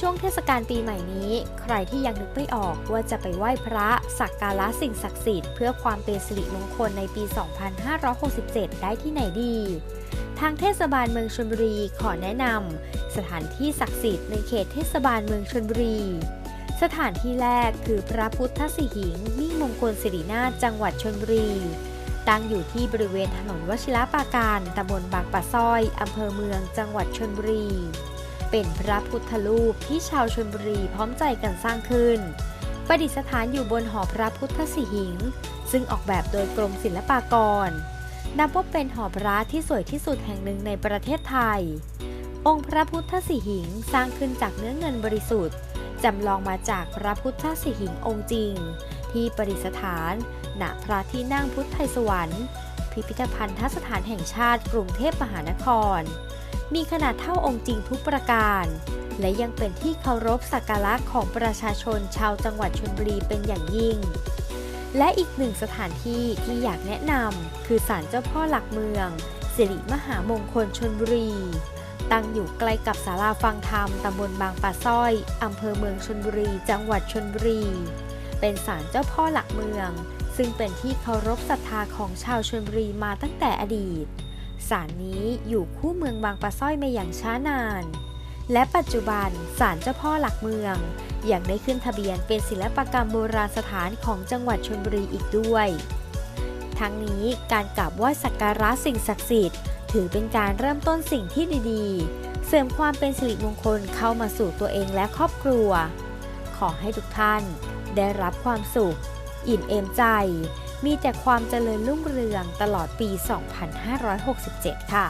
ช่วงเทศกาลปีใหม่นี้ ใครที่ยังนึกไม่ออกว่าจะไปไหว้พระสักการะสิ่งศักดิ์สิทธิ์เพื่อความเป็นสิริมงคลในปี 2567 ได้ที่ไหนดี ทางเทศบาลเมืองชลบุรีขอแนะนำสถานที่ศักดิ์สิทธิ์ในเขตเทศบาลเมืองชลบุรี สถานที่แรกคือพระพุทธสิหิงค์มิ่งมงคลสิรินาถจังหวัดชลบุรีตั้งอยู่ที่บริเวณถนนวชิรปราการตำบลบางปะซ้อยอำเภอเมืองจังหวัดชลบุรี เป็นพระพุทธรูปที่ชาวชลบุรีพร้อมใจกันสร้างขึ้น ประดิษฐานอยู่บนหอพระพุทธสิหิง ซึ่งออกแบบโดยกรมศิลปากร นับว่าเป็นหอพระที่สวยที่สุดแห่งหนึ่งในประเทศไทย องค์พระพุทธสิหิงสร้างขึ้นจากเนื้อเงินบริสุทธิ์จำลองมาจากพระพุทธสิหิงองค์จริง ที่ประดิษฐานณพระที่นั่งพุทธไทยสวรรค์ พิพิธภัณฑสถานแห่งชาติกรุงเทพมหานคร มีขนาดเท่าองค์จริงทุกประการ และยังเป็นที่เคารพสักการะของประชาชนชาวจังหวัดชลบุรีเป็นอย่างยิ่ง และอีกหนึ่งสถานที่ที่อยากแนะนำคือศาลเจ้าพ่อหลักเมือง สิริมหามงคลชนบุรีตั้งอยู่ใกล้กับศาลาฟังธรรมตำบลบางปะซ้อย อำเภอเมืองชนบุรี จังหวัดชนบุรี เป็นศาลเจ้าพ่อหลักเมือง ซึ่งเป็นที่เคารพศรัทธาของชาวชนบุรีมาตั้งแต่อดีต ศาลนี้อยู่คู่เมืองบางปะซ้อยมาอย่างช้านาน และปัจจุบันศาลเจ้าพ่อหลักเมืองยังได้ขึ้นทะเบียนเป็นศิลปกรรมโบราณสถานของจังหวัดชลบุรีอีกด้วย ทั้งนี้การกราบไหว้สักการะสิ่งศักดิ์สิทธิ์ ถือเป็นการเริ่มต้นสิ่งที่ดีๆ เสริมความเป็นสิริมงคลเข้ามาสู่ตัวเองและครอบครัว ขอให้ทุกท่านได้รับความสุข อิ่มเอมใจ มีแต่ความเจริญรุ่งเรืองตลอดปี 2567 ค่ะ